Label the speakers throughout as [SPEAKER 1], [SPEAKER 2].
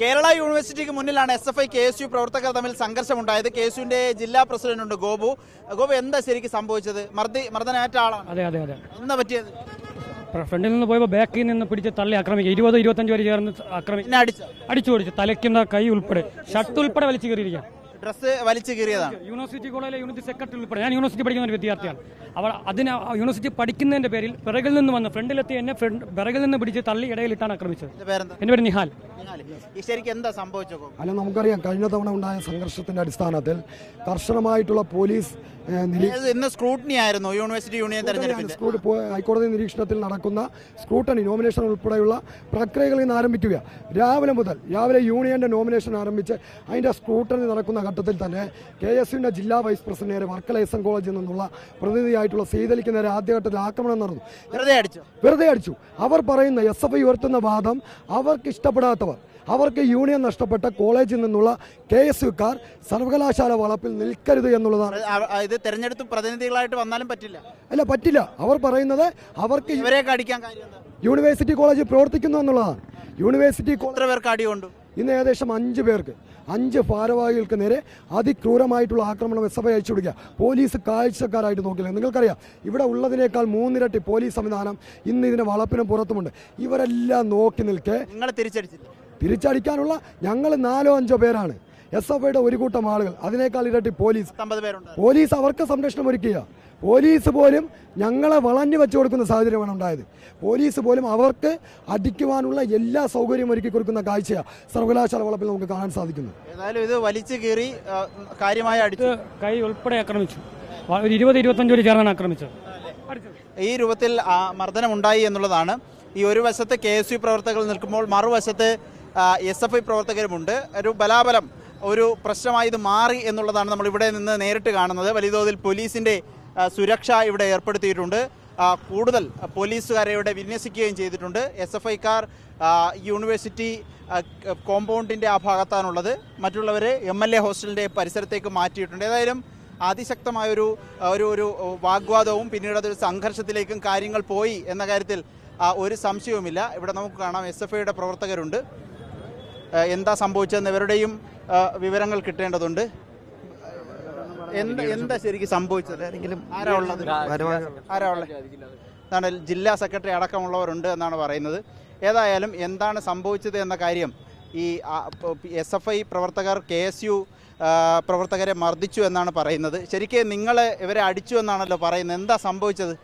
[SPEAKER 1] കേരള യൂണിവേഴ്സിറ്റിക്ക് മുന്നിലാണ് S F I K S U പ്രവർത്തകർ തമ്മിൽ സംഘർഷമുണ്ടായത്. കെ എസ് യുവിന്റെ ജില്ലാ പ്രസിഡന്റ് ഉണ്ട് ഗോപു. ഗോപു എന്താ ശരിക്കും സംഭവിച്ചത്? മർദ്ദി മർദ്ദനേറ്റ ആളാണ്.
[SPEAKER 2] അതെ അതെ അതെ.
[SPEAKER 1] എന്താ പറ്റിയത്?
[SPEAKER 2] ഫ്രണ്ടിൽ നിന്ന് പോയപ്പോൾ ബാക്കിൽ നിന്ന് പിടിച്ച് തള്ളി ആക്രമിക്കുക. ഇരുപത് ഇരുപത്തഞ്ച് വരെ ചേർന്ന്
[SPEAKER 1] ആക്രമിക്കുക അടിച്ച?
[SPEAKER 2] അടിച്ചു ഓടിച്ചു തലയ്ക്കുന്ന കൈ ഉൾപ്പെടെ. ഷർട്ട് ഉൾപ്പെടെ വലിച്ചു കയറിയിരിക്കാം
[SPEAKER 1] ഡ്രസ്സ് വലിച്ചു കീറിയതാണ്.
[SPEAKER 2] യൂണിവേഴ്സിറ്റി കോളേജിലെ യൂണിറ്റ് സെക്രട്ടറി ഉൾപ്പെടെ ഞാൻ യൂണിവേഴ്സിറ്റി പഠിക്കുന്ന ഒരു വിദ്യാർത്ഥിയാണ്. അവൾ അതിന് യൂണിവേഴ്സിറ്റി പഠിക്കുന്നതിന്റെ പേരിൽ പിറകിൽ നിന്ന് വന്ന് ഫ്രണ്ടിലെത്തി എന്നെ ഫ്രണ്ട് പിറകിൽ നിന്ന് പിടിച്ച് തള്ളി ഇടയിലിട്ടാണ് ആക്രമിച്ചത്.
[SPEAKER 1] എന്റെ
[SPEAKER 2] എന്റെ പേര് നിഹാൽ.
[SPEAKER 1] ശരിക്കും എന്താ സംഭവിച്ചത്?
[SPEAKER 3] അല്ല നമുക്കറിയാം കഴിഞ്ഞ തവണ ഉണ്ടായ സംഘർഷത്തിന്റെ അടിസ്ഥാനത്തിൽ കർശനമായിട്ടുള്ള പോലീസ്
[SPEAKER 1] ഇന്ന് സ്ക്രൂട്ടിനി ആയിരുന്നു യൂണിവേഴ്സിറ്റി യൂണിയൻ
[SPEAKER 3] ഹൈക്കോടതി നിരീക്ഷണത്തിൽ നടക്കുന്ന സ്ക്രൂട്ടണി നോമിനേഷൻ ഉൾപ്പെടെയുള്ള പ്രക്രിയകൾ ഇന്ന് ആരംഭിക്കുക. രാവിലെ മുതൽ രാവിലെ യൂണിയന്റെ നോമിനേഷൻ ആരംഭിച്ച് അതിന്റെ സ്ക്രൂട്ടണി നടക്കുന്ന ഘട്ടത്തിൽ തന്നെ കെ എസ് യുവിന്റെ ജില്ലാ വൈസ് പ്രസിഡന്റ് നേരെ വർക്കല എസ് എൻ കോളേജിൽ നിന്നുള്ള പ്രതിനിധിയായിട്ടുള്ള സീതലിക്ക് നേരെ ആദ്യഘട്ടത്തിൽ ആക്രമണം നടന്നു.
[SPEAKER 1] വെറുതെ അടിച്ചു?
[SPEAKER 3] വെറുതെ അടിച്ചു. അവർ പറയുന്ന എസ് എഫ് ഐ ഉയർത്തുന്ന വാദം അവർക്ക് ഇഷ്ടപ്പെടാത്തവർ അവർക്ക് യൂണിയൻ നഷ്ടപ്പെട്ട കോളേജിൽ നിന്നുള്ള കെ എസ് യുക്കാർ സർവകലാശാല വളപ്പിൽ നിൽക്കരുത് എന്നുള്ളതാണ്.
[SPEAKER 1] ഇത് തെരഞ്ഞെടുപ്പ് പ്രതിനിധികളായിട്ട് വന്നാലും പറ്റില്ല.
[SPEAKER 3] അല്ല പറ്റില്ല. അവർ പറയുന്നത് അവർക്ക്
[SPEAKER 1] ഇവരെയൊക്കെ അടിക്കാൻ
[SPEAKER 3] യൂണിവേഴ്സിറ്റി കോളേജ് പ്രവർത്തിക്കുന്നു എന്നുള്ളതാണ്. യൂണിവേഴ്സിറ്റി കോളേജ്
[SPEAKER 1] പേർക്ക് അടിയുണ്ട്?
[SPEAKER 3] ഇന്ന് ഏകദേശം അഞ്ച് പേർക്ക്. അഞ്ച് ഭാരവാഹികൾക്ക് നേരെ അതിക്രൂരമായിട്ടുള്ള ആക്രമണം എസ് എഫ് ഐ അയച്ചു കൊടുക്കുക പോലീസ് കാഴ്ചക്കാരായിട്ട് നോക്കില്ല. നിങ്ങൾക്കറിയാം ഇവിടെ ഉള്ളതിനേക്കാൾ മൂന്നിരട്ടി പോലീസ് സംവിധാനം ഇന്ന് ഇതിന്റെ വളപ്പിനും പുറത്തുമുണ്ട്. ഇവരെല്ലാം നോക്കി നിൽക്കെ തിരിച്ചടിക്കാനുള്ള ഞങ്ങൾ നാലോ അഞ്ചോ പേരാണ്. എസ് എഫ് ഐയുടെ ഒരു കൂട്ടം ആളുകൾ അതിനേക്കാൾ ഇരട്ടി പോലീസ്. പോലീസ് അവർക്ക് സംരക്ഷണം ഒരുക്കുക പോലീസ് പോലും ഞങ്ങളെ വളഞ്ഞു വെച്ചു കൊടുക്കുന്ന സാഹചര്യമാണ് ഉണ്ടായത്. പോലീസ് പോലും അവർക്ക് അടിക്കുവാനുള്ള എല്ലാ സൗകര്യവും ഒരുക്കി കൊടുക്കുന്ന കാഴ്ചയാണ് സർവകലാശാല വളപ്പിൽ നമുക്ക് കാണാൻ സാധിക്കുന്നത്.
[SPEAKER 1] ഏതായാലും ഇത് വലിച്ചു കീറി കാര്യമായ അടിച്ചു.
[SPEAKER 2] കൈ ഉൾപ്പെടെ ആക്രമിച്ചു. ഒരു ഇരുപത് ഇരുപത്തഞ്ച് വരെ ചേർന്നാണ് ആക്രമിച്ചത്.
[SPEAKER 1] ഈ രൂപത്തിൽ ആ, മർദ്ദനം ഉണ്ടായി എന്നുള്ളതാണ്. ഈ ഒരു വശത്ത് കെ എസ് യു പ്രവർത്തകർ നിൽക്കുമ്പോൾ മറുവശത്ത് എസ് എഫ് ഐ പ്രവർത്തകരുമുണ്ട്. ഒരു ബലാബലം ഒരു പ്രശ്നമായി ഇത് മാറി എന്നുള്ളതാണ് നമ്മൾ ഇവിടെ നിന്ന് നേരിട്ട് കാണുന്നത്. വലിയ തോതിൽ പോലീസിന്റെ ആ, സുരക്ഷ ഇവിടെ ഏർപ്പെടുത്തിയിട്ടുണ്ട്. കൂടുതൽ പോലീസുകാരെ ഇവിടെ വിന്യസിക്കുകയും ചെയ്തിട്ടുണ്ട്. എസ് എഫ് ഐക്കാർ യൂണിവേഴ്സിറ്റി കോമ്പൗണ്ടിന്റെ ആ ഭാഗത്താണുള്ളത്. മറ്റുള്ളവരെ എം എൽ എ ഹോസ്റ്റലിന്റെ പരിസരത്തേക്ക് മാറ്റിയിട്ടുണ്ട്. ഏതായാലും അതിശക്തമായൊരു ഒരു ഒരു വാഗ്വാദവും പിന്നീട് അതൊരു സംഘർഷത്തിലേക്കും കാര്യങ്ങൾ പോയി എന്ന കാര്യത്തിൽ ഒരു സംശയവുമില്ല. ഇവിടെ നമുക്ക് കാണാം എസ് എഫ് ഐയുടെ പ്രവർത്തകരുണ്ട്. എന്താ സംഭവിച്ചതെന്ന് ഇവരുടെയും വിവരങ്ങൾ കിട്ടേണ്ടതുണ്ട്. എന്താ എന്താ ശരിക്കും സംഭവിച്ചത്? ആരാ ഉള്ളത്? ആരാ ഉള്ളത്? എന്താണ് ജില്ലാ സെക്രട്ടറി അടക്കമുള്ളവരുണ്ട് എന്നാണ് പറയുന്നത്. ഏതായാലും എന്താണ് സംഭവിച്ചത് എന്ന കാര്യം ഈ എസ് എഫ് ഐ പ്രവർത്തകർ കെ എസ് യു പ്രവർത്തകരെ മർദ്ദിച്ചു എന്നാണ് പറയുന്നത്. ശരിക്കും നിങ്ങളെ ഇവരെ അടിച്ചു എന്നാണല്ലോ പറയുന്നത്. എന്താ സംഭവിച്ചത്?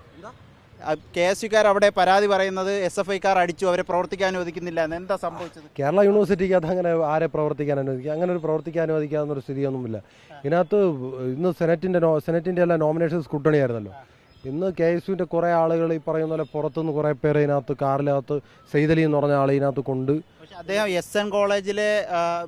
[SPEAKER 1] കെ എസ് യുക്കാർ അവിടെ പരാതി പറയുന്നത് എസ് എഫ് ഐക്കാർ അടിച്ചു അവരെ പ്രവർത്തിക്കാൻ അനുവദിക്കുന്നില്ല എന്ന് എന്താ സംഭവിച്ചത്?
[SPEAKER 4] കേരള യൂണിവേഴ്സിറ്റിക്ക് അത് അങ്ങനെ ആരെ പ്രവർത്തിക്കാൻ അനുവദിക്കുക? അങ്ങനെ ഒരു പ്രവർത്തിക്കാൻ അനുവദിക്കാവുന്ന ഒരു സ്ഥിതിയൊന്നുമില്ല. ഇതിനകത്ത് ഇന്ന് സെനറ്റിന്റെ സെനറ്റിന്റെ എല്ലാം നോമിനേഷൻസ് സ്കൂട്ടണി ആയിരുന്നല്ലോ ഇന്ന് കെ എസ് യുവിന്റെ കുറേ ആളുകൾ ഈ പറയുന്ന പോലെ പുറത്തുനിന്ന് കുറേ പേര് ഇതിനകത്ത് കാറിനകത്ത് സെയ്തലി എന്ന് പറഞ്ഞ ആൾ ഇതിനകത്ത് കൊണ്ട്.
[SPEAKER 1] അദ്ദേഹം എസ് എൻ കോളേജിലെ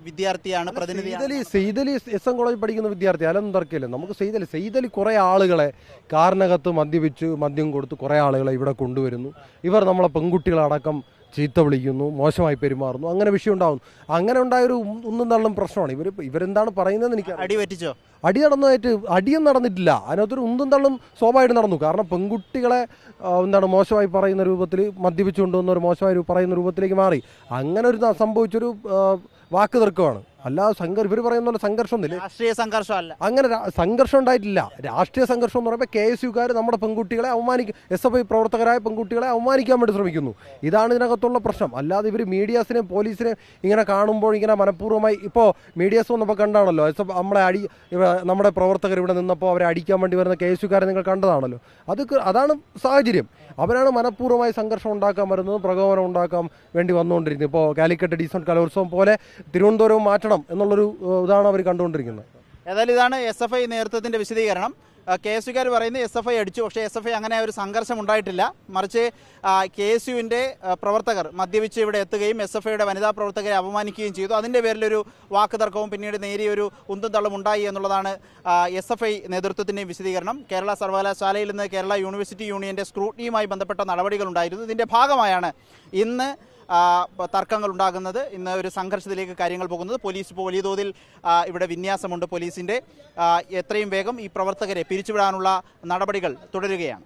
[SPEAKER 1] വിദ്യാർത്ഥിയാണ് പ്രതിനിധി
[SPEAKER 4] സെയ്തലി സെയ്തലി എസ് എൻ കോളേജിൽ പഠിക്കുന്ന വിദ്യാർത്ഥി അതൊന്നും തർക്കമില്ല. നമുക്ക് സെയ്തലി സെയ്തലി കുറേ ആളുകളെ കാറിനകത്ത് മദ്യപിച്ച് മദ്യം കൊടുത്ത് കുറേ ആളുകളെ ഇവിടെ കൊണ്ടുവരുന്നു. ഇവർ നമ്മളെ പെൺകുട്ടികളടക്കം ചീത്ത വിളിക്കുന്നു മോശമായി പെരുമാറുന്നു അങ്ങനെ വിഷയം ഉണ്ടാകുന്നു അങ്ങനെ ഉണ്ടായ ഒരു ഒന്നും തള്ളും പ്രശ്നമാണ്. ഇവർ ഇവരെന്താണ് പറയുന്നതെന്ന് എനിക്ക്
[SPEAKER 1] അടി പറ്റിച്ചോ?
[SPEAKER 4] അടി നടന്നതായിട്ട് അടിയും നടന്നിട്ടില്ല. അതിനകത്തൊരു ഉന്തും തള്ളും സ്വാഭാവികം നടന്നു. കാരണം പെൺകുട്ടികളെ എന്താണ് മോശമായി പറയുന്ന രൂപത്തിൽ മദ്യപിച്ചു കൊണ്ടുവന്ന ഒരു മോശമായി പറയുന്ന രൂപത്തിലേക്ക് മാറി. അങ്ങനെ ഒരു സംഭവിച്ചൊരു വാക്ക് തർക്കമാണ് അല്ലാതെ സംഘർഷം ഇവർ പറയുന്ന പോലെ സംഘർഷമൊന്നുമില്ല?
[SPEAKER 1] രാഷ്ട്രീയ സംഘർഷമല്ല.
[SPEAKER 4] അങ്ങനെ സംഘർഷം ഉണ്ടായിട്ടില്ല. രാഷ്ട്രീയ സംഘർഷം എന്ന് പറയുമ്പോൾ കെ എസ് യുക്കാർ നമ്മുടെ പെൺകുട്ടികളെ അവമാനിക്കും എസ് എഫ് ഐ പ്രവർത്തകരായ പെൺകുട്ടികളെ അവമാനിക്കാൻ വേണ്ടി ശ്രമിക്കുന്നു. ഇതാണ് ഇതിനകത്തുള്ള പ്രശ്നം. അല്ലാതെ ഇവർ മീഡിയാസിനെ പോലീസിനെ ഇങ്ങനെ കാണുമ്പോൾ ഇങ്ങനെ മനഃപൂർവമായി ഇപ്പോൾ മീഡിയാസ് വന്നപ്പോൾ കണ്ടാണല്ലോ. എസ് എഫ് നമ്മളെ അടി നമ്മുടെ പ്രവർത്തകർ ഇവിടെ നിന്നപ്പോൾ അവരെ അടിക്കാൻ വേണ്ടി വരുന്ന കെ എസ് യുക്കാരെ നിങ്ങൾ കണ്ടതാണല്ലോ. അത് അതാണ് സാഹചര്യം. അവരാണ് മനഃപൂർവമായി സംഘർഷം ഉണ്ടാക്കാൻ വരുന്നത് പ്രകോപനം ഉണ്ടാക്കാൻ വേണ്ടി വന്നുകൊണ്ടിരിക്കുന്നത്. ഇപ്പോൾ കാലിക്കറ്റ് ഡീസൺ കലോത്സവം പോലെ തിരുവനന്തപുരവും മാറ്റണം എന്നുള്ളൊരു ഏഹ്, ഇതാണ് അവർ കണ്ടുകൊണ്ടിരിക്കുന്നത്.
[SPEAKER 1] ഏതായാലും ഇതാണ് എസ് എഫ് ഐ നേതൃത്വത്തിന്റെ വിശദീകരണം. കെ എസ് യുക്കാർ പറയുന്നത് എസ് എഫ് ഐ അടിച്ചു. പക്ഷേ എസ് എഫ് ഐ അങ്ങനെ ഒരു സംഘർഷം ഉണ്ടായിട്ടില്ല. മറിച്ച് കെ എസ് യുവിന്റെ പ്രവർത്തകർ മദ്യപിച്ച് ഇവിടെ എത്തുകയും എസ് എഫ് ഐയുടെ വനിതാ പ്രവർത്തകരെ അപമാനിക്കുകയും ചെയ്തു. അതിന്റെ പേരിലൊരു വാക്ക് തർക്കവും പിന്നീട് നേരിയൊരു ഉന്തും തള്ളും ഉണ്ടായി എന്നുള്ളതാണ് എസ് എഫ് ഐ നേതൃത്വത്തിന്റെയും വിശദീകരണം. കേരള സർവകലാശാലയിൽ നിന്ന് കേരള യൂണിവേഴ്സിറ്റി യൂണിയന്റെ സ്ക്രൂട്ടിയുമായി ബന്ധപ്പെട്ട നടപടികളുണ്ടായിരുന്നു. ഇതിന്റെ ഭാഗമായാണ് ഇന്ന് തർക്കങ്ങൾ ഉണ്ടാകുന്നത് ഇന്ന് ഒരു സംഘർഷത്തിലേക്ക് കാര്യങ്ങൾ പോകുന്നത്. പോലീസ് ഇപ്പോൾ വലിയ തോതിൽ ഇവിടെ വിന്യാസമുണ്ട് പോലീസിന്റെ. എത്രയും വേഗം ഈ പ്രവർത്തകരെ പിരിച്ചുവിടാനുള്ള നടപടികൾ തുടരുകയാണ്.